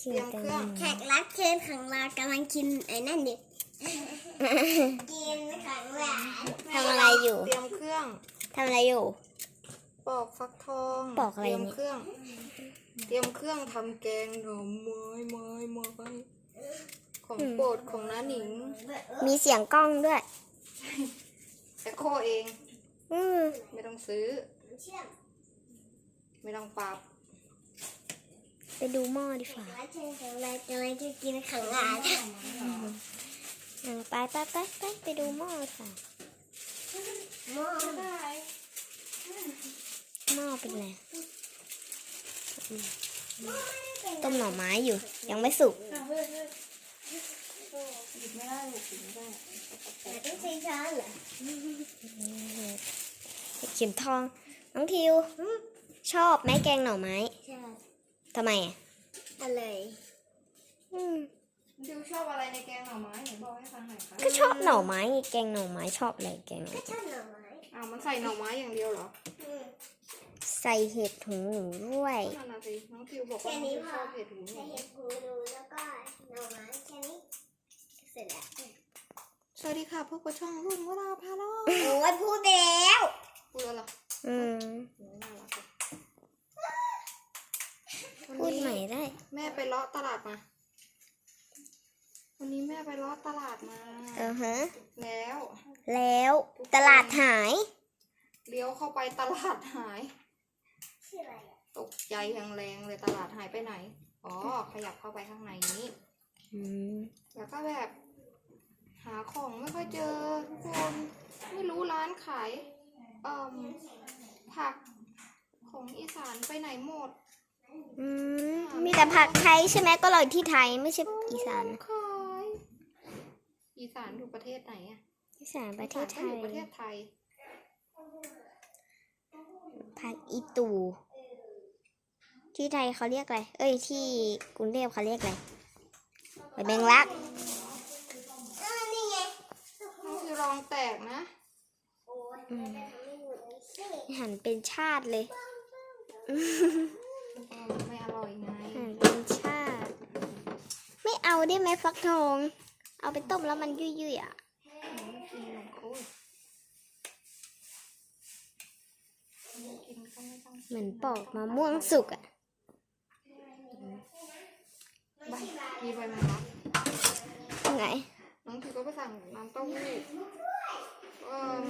เครื่องแขกรับเชิญของเรากำลังกินไอ้นั่นดิกินของหวานทำอะไรอยู่เตรียมเครื่องทำอะไรอยู่ ปอกฟักทองปอกอะไรเตรียมเนี่ยเครื่อง เตรียมเครื่องทำแกงหน่อไม้ไม้ไม้ของโปรดของน้าหนิง มีเสียงกล้องด้วยแต่โคเอง อืมไม่ต้องซื้อเชื่อมไม่ต้องปรับ ไปดูหม้อดีกว่ารับเชิญของเรากำลังจะกินของหวานอะไปไปไปไปไปดูหม้อค่ะหม้อหม้อเป็นไรอืมต้มหน่อไม้อยู่ ยังไม่สุกหยิบไม่ได้หยิบไม่ได้แต่ต้องใช้ช้อนเหรอเข็มทอง น้องทิว ชอบไหมแกงหน่อไม้ใช่ ทำไมอะอะไรอืมดิวชอบอะไรในแกงหน่อไม้ไหนบอกให้ฟังหน่อยค่ะก็ชอบหน่อไม้ไงแกงหน่อไม้ชอบอะไรแกงหน่อก็ไม้ชอบหน่อไม้อ้าวมันใส่หน่อไม้อย่างเดียวเหรออืมใส่เห็ดหูหนูด้วยนั่นน่ะสิน้องทิวบอกว่าน้องทิวชอบเห็ดหูหใส่นูเห็ดหูดูแล้วก็หน่อไม้แค่นี้เสร็จแล้วสวัสดีค่ะพบกับช่องรุ่นวราพาโลโอ้ยพูดไปแล้วพูดแล้วเหรออืม โอ้น่ารักอะ พูดใหม่ได้ แม่ไปเลาะตลาดมา วันนี้แม่ไปเลาะตลาดมาเออฮะ แล้ว แล้วตลาดหาย เลี้ยวเข้าไปตลาดหาย ชื่ออะไรอะตกใจแรงๆเลยตลาดหายไปไหน อ๋อ ขยับเข้าไปข้างในนี้ อืม แล้วก็แบบ หาของไม่ค่อยเจอทุกคนไม่รู้ร้านขายเอ่มผักของอีสานไปไหนหมด อืมมีแต่ผักไทยใช่ไหมก็เราที่ไทยไม่ใช่อีสานขายอีสานอยู่ประเทศไหนอะอีสานประเทศไทอีสานก็อยู่ยประเทศไทย ผักอีตูที่ไทยเขาเรียกอะไร เอ้ยที่กรุงเทพเขาเรียกอะไรใบแมงลักเออนี่ไงน้องคือลองแตกนะโอ้ยอืมจะทำให้หมดเลยสิหันเป็นชาติเลยเออ ไม่อร่อยไงหันเป็นชาติ ไม่เอาได้ไหมฟักทอง เอาไปต้มแล้วมันยุ่ยๆอะไม่กินหรอกโอ้ยไม่กินก็ไม่ต้องเหมือนปอกมะม่วงสุกอะใบมีใบมะลักไงน้องถือก็ไปสั่งน้ำเต้าหู้เอ่อ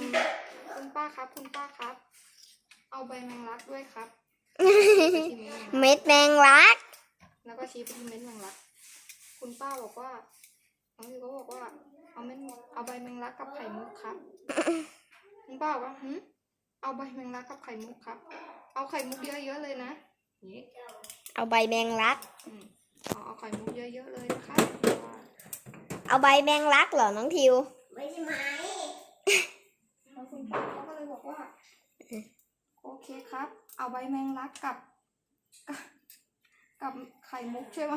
คุณป้าครับ คุณป้าครับ เอาใบแมงลักด้วยครับ ไปชิมแมงลักเม็ดแมงลัก แล้วก็ชี้ไปที่เม็ดแมงลัก คุณป้าบอกว่าน้องถือก็บอกว่า เอาเม็ดเอาใบแมงลักกับไข่มุกครับ คุณป้าบอกว่าหืมเอาใบแมงลักกับไข่มุกครับ เอาไข่มุกเยอะๆเลยนะนี่เอาใบแมงลักอืมเอาเอาไข่มุกเยอะๆเลยนะคะเอาใบแมงลักเหรอน้องทิว ไม่ใช่ไหมแล้วคุณป้าเขาก็เลยบอกว่าโอ เคครับ เอาใบแมงลักกับกับ กับไข่มุกใช่ไหม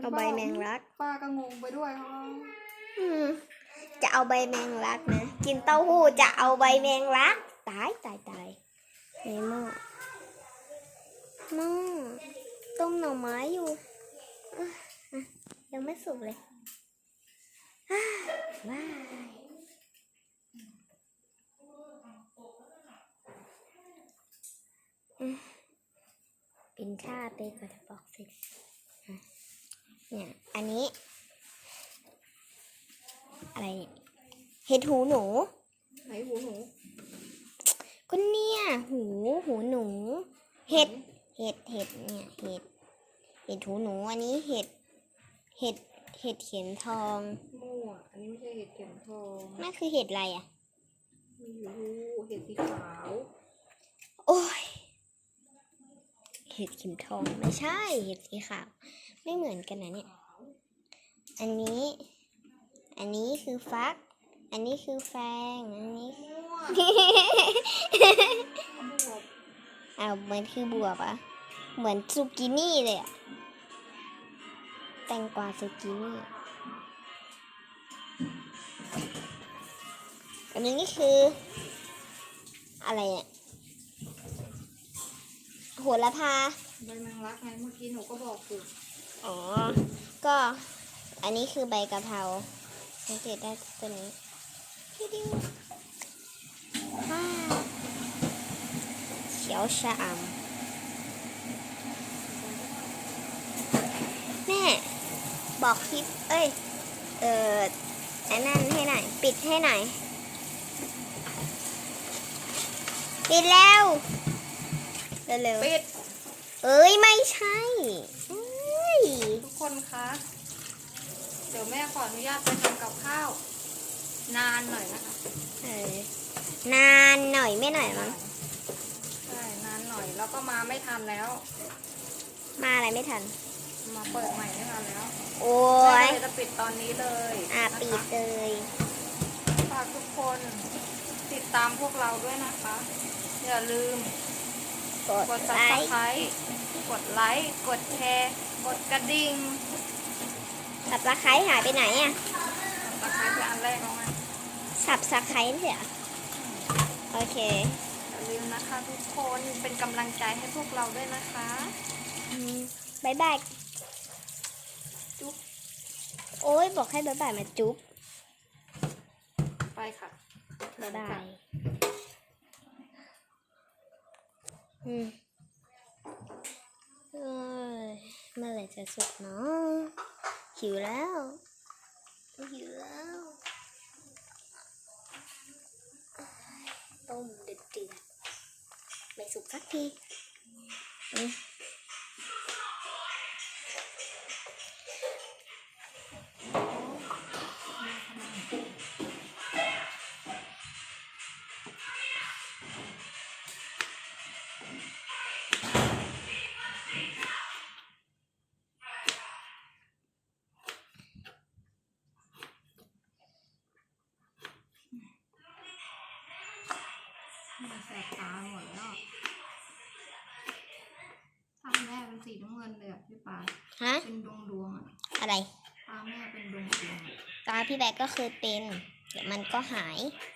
เอาใบแมงลัก ป้าก็งงไปด้วยเขาอืมจะเอาใบแมงลักนะ กินเต้าหู้จะเอาใบแมงลัก ตายตายตายในหม้อหม้อต้มหน่อไม้อยู่อะอะยังไม่สุกเลยอะว้ายอืมเป็น ชาไปก่อนจะบอกเสร็จเนี่ย อันนี้ อะไรเนี่ยเห็ดหูหนูไหนหูหนูก็เนี่ยหูหูหนู เห็ดเห็ดเห็ดเนี่ยเห็ดเห็ดหูหนูอันนี้เห็ดเห็ดเห็ดเข็มทองมั่วอันนี้ไม่ใช่เห็ดเข็มทองนั่นคือเห็ดอะไรอะไม่รู้เห็ดสีขาว โอ้ย เห็ดเข็มทองไม่ใช่ เห็ดสีขาว ไม่เหมือนกันนะเนี่ย อันนี้ อันนี้คือฟัก อันนี้คือแฟง อันนี้มั่วบวบอ้าวมันคือบวบอะเหมือนซูกินี่เลยอะแตงกวาซูกินี่อันนี้คือ อะไรเนี่ย หระพา ใบแมงลักไงเมื่อกี้หนูก็บอกอยู่อ๋อ ก็อันนี้คือใบกะเพราสังเกตได้ตัวนี้พี่ดิวว้าวเขียวชะอำแม่ บอกคลิป เอ้ย เออไอ้นั่นให้หน่อย ปิดให้หน่อย ปิดแล้ว เร็วปิดๆเอ้ยไม่ใช่เอ้ยทุกคนคะ เดี๋ยวแม่ขออนุญาตไปทำกับข้าว นานหน่อยนะคะเออนานหน่อยไม่หน่อยมั้งใช่นานหน่อยแล้วก็มาไม่ทันแล้ว มาอะไรไม่ทัน มาเปิดใหม่ไม่ทันแล้วโอ้แม่ยเลยจะปิดตอนนี้เลยอะนะคะปิดเลยฝากทุกคนติดตามพวกเราด้วยนะคะ อย่าลืม กดกดไลค์ subscribe กดไลค์ กดแชร์ กดกระดิ่งสับสไครหายไปไหนอะตะไคร้คืออันแรกเอามาสับสไครเสียโอเคอย่าลืมนะคะทุกคน เป็นกำลังใจให้พวกเราด้วยนะคะอืมบายบายจุ๊บโอ้ยบอกให้บายบายมาจุ๊บ ไปค่ะบายบาย อืมเอ้ยเมื่อไหร่จะสุกเนาะหิวแล้วหิวแล้ว ต้มเดือดเดือดไม่สุกสักที สีน้ำเงินเลยอะพี่ปาฮะ เป็นดวงดวงๆอะอะไร ตาแม่เป็นดวงดวงๆอะตาพี่แบกก็เคยเป็น เดี๋ยวมันก็หายใ